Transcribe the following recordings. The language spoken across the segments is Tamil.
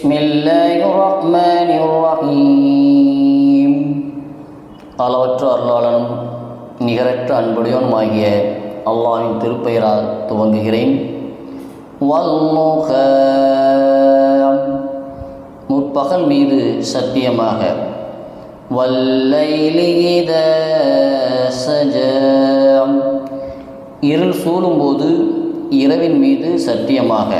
بسم الله الرحمن الرحيم அளவற்ற அருளாளனும் நிகரற்ற அன்புடையவனுமாகிய அல்லாஹ்வின் திருப்பெயரால் துவங்குகிறேன் வல்லுக முற்பகல் மீது சத்தியமாக வல்லைலித சஜ இருள் சூழும்போது இரவின் மீது சத்தியமாக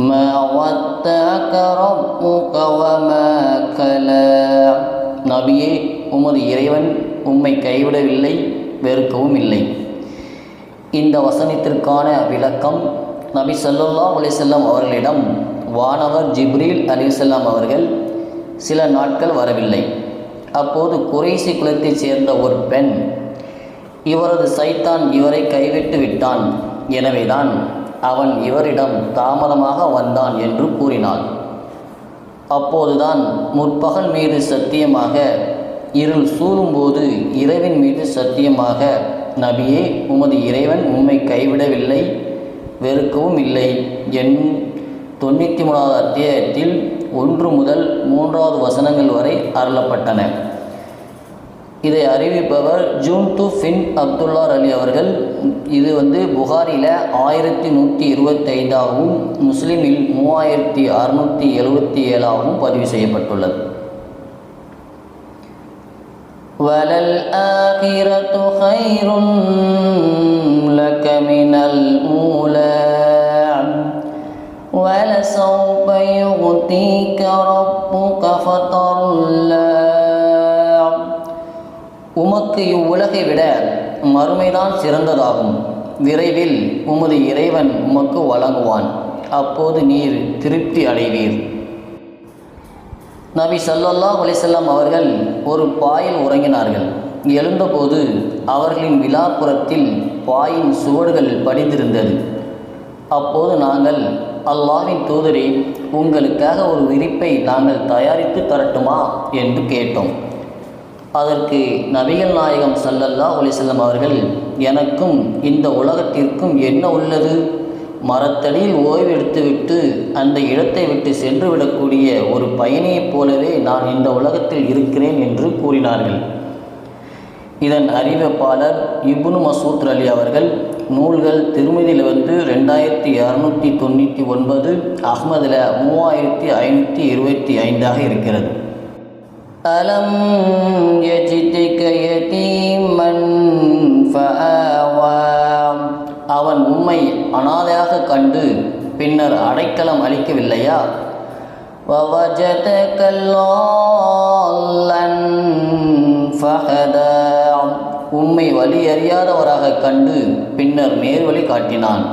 ما ودعك ربك وما كلا நபியே உமது இறைவன் உம்மை கைவிடவில்லை வெறுக்கவும் இல்லை இந்த வசனத்திற்கான விளக்கம் நபி ஸல்லல்லாஹு அலைஹி வஸல்லம் அவர்களிடம் வானவர் ஜிப்ரீல் அலிசல்லாம் அவர்கள் சில நாட்கள் வரவில்லை அப்போது குறைசி குலத்தைச் சேர்ந்த ஒரு பெண் இவரது சைத்தான் இவரை கைவிட்டு விட்டான் எனவேதான் அவன் இவரிடம் தாமதமாக வந்தான் என்று கூறினாள். அப்போதுதான் முற்பகல் மீது சத்தியமாக இருள் சூழும்போது இரவின் மீது சத்தியமாக நபியே உமது இறைவன் உம்மை கைவிடவில்லை வெறுக்கவும் இல்லை என் தொண்ணூற்றி மூணாவது அத்தியாயத்தில் ஒன்று முதல் மூன்றாவது வசனங்கள் வரை அருளப்பட்டன. இதை அறிவிப்பவர் ஜூன் டு ஃபின் அப்துல்லார் அலி அவர்கள் இது வந்து புகாரில் ஆயிரத்தி நூற்றி இருபத்தைந்தாகவும் முஸ்லீமில் மூவாயிரத்தி அறுநூற்றி எழுபத்தி ஏழாகவும் பதிவு செய்யப்பட்டுள்ளது وَلَلْآخِرَةُ خَيْرٌ لَكَ مِنَ الْأُولَى وَلَسَوْفَ يُعْطِيكَ رَبُّكَ فَتَرْضَى உமக்கு இவ்வுலகை விட மறுமைதான் சிறந்ததாகும். விரைவில் உமது இறைவன் உமக்கு வழங்குவான். அப்போது நீர் திருப்தி அடைவீர். நபி சல்லல்லா அலிசல்லாம் அவர்கள் ஒரு பாயில் உறங்கினார்கள். எழுந்தபோது அவர்களின் விழாப்புறத்தில் பாயின் சுவடுகள் படிந்திருந்தது. அப்போது நாங்கள் அல்லாஹ்வின் தூதரே உங்களுக்காக ஒரு விரிப்பை நாங்கள் தயாரித்து தரட்டுமா? என்று கேட்டோம். அதற்கு நபிகள் நாயகம் சல்லல்லா ஒலிசல்லம் அவர்கள் எனக்கும் இந்த உலகத்திற்கும் என்ன உள்ளது? மரத்தடியில் ஓய்வு எடுத்துவிட்டு அந்த இடத்தை விட்டு சென்று விடக்கூடிய ஒரு பயணியைப் போலவே நான் இந்த உலகத்தில் இருக்கிறேன் என்று கூறினார்கள். இதன் அறிவிப்பாளர் இப்னு மசூத் அலி அவர்கள் நூல்கள் திருமதியில் வந்து ரெண்டாயிரத்தி இரநூத்தி தொண்ணூற்றி ஒன்பது அஹ்மதில் மூவாயிரத்தி ஐநூற்றி இருபத்தி ஐந்தாக இருக்கிறது. அலம் யஜிதிக யதீமன் ஃபஆவா அவன் உம்மை அனாதையாக கண்டு பின்னர் அடைக்கலம் அளிக்கவில்லையா وَوَجَدَكَ ضَالًّا فَهَدَى உம்மை வழி அறியாதவராக கண்டு பின்னர் நேர்வழி காட்டினான்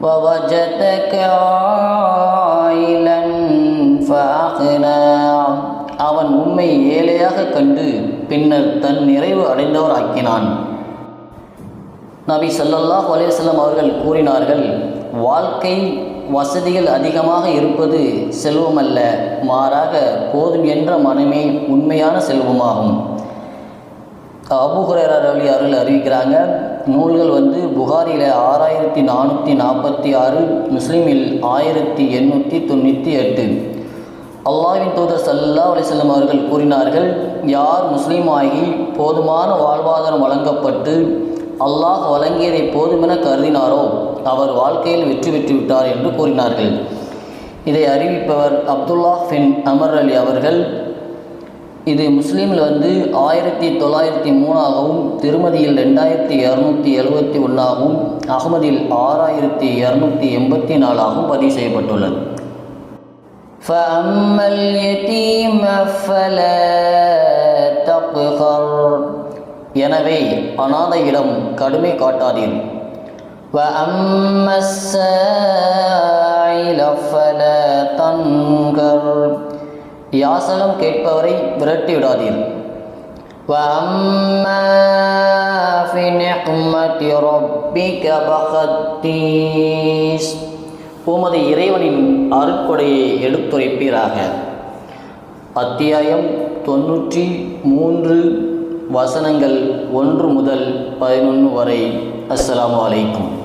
وَوَجَدَكَ عَائِلًا فَأَغْنَى அவன் உண்மை ஏழையாக கண்டு பின்னர் தன் நிறைவு அடைந்தவர் ஆக்கினான் நபி சல்லல்லாஹ் அலைஹி அவர்கள் கூறினார்கள் வாழ்க்கை வசதிகள் அதிகமாக இருப்பது செல்வமல்ல மாறாக போதும் என்ற மனமே உண்மையான செல்வமாகும். அபு அலி அவர்கள் அறிவிக்கிறாங்க நூல்கள் வந்து புகாரியில் ஆறாயிரத்தி நானூற்றி நாற்பத்தி ஆறு முஸ்லீமில் ஆயிரத்தி எண்ணூற்றி தொண்ணூற்றி எட்டு. அல்லாவின் தூதர் சல்லா அலிசல்லம் அவர்கள் கூறினார்கள் யார் முஸ்லீம் ஆகி போதுமான வாழ்வாதாரம் வழங்கப்பட்டு அல்லாஹ் வழங்கியதை போதுமென கருதினாரோ அவர் வாழ்க்கையில் வெற்றி பெற்று விட்டார் என்று கூறினார்கள். இதை அறிவிப்பவர் அப்துல்லா பின் அமர் அலி அவர்கள். இது முஸ்லீமில் வந்து ஆயிரத்தி தொள்ளாயிரத்தி மூணாகவும் திருமதியில் ரெண்டாயிரத்தி இரநூத்தி எழுபத்தி ஒன்றாகவும் அகமதில் ஆறாயிரத்தி இரநூத்தி எண்பத்தி நாலாகவும் பதிவு செய்யப்பட்டுள்ளது. فأما اليتيم فلا تقهر எனவே அனாதையிடம் கடுமை காட்டாதீர் وأما السائل فلا تنكر யாசகம் கேட்பவரை விரட்டி விடாதீர் وأما في نعمة ربك فقديس உமது இறைவனின் அருட்கொடையை எடுத்துரைப்பீராக. அத்தியாயம் தொன்னூற்றி மூன்று வசனங்கள் ஒன்று முதல் பதினொன்று வரை. அஸ்லாம் அலைக்கும்.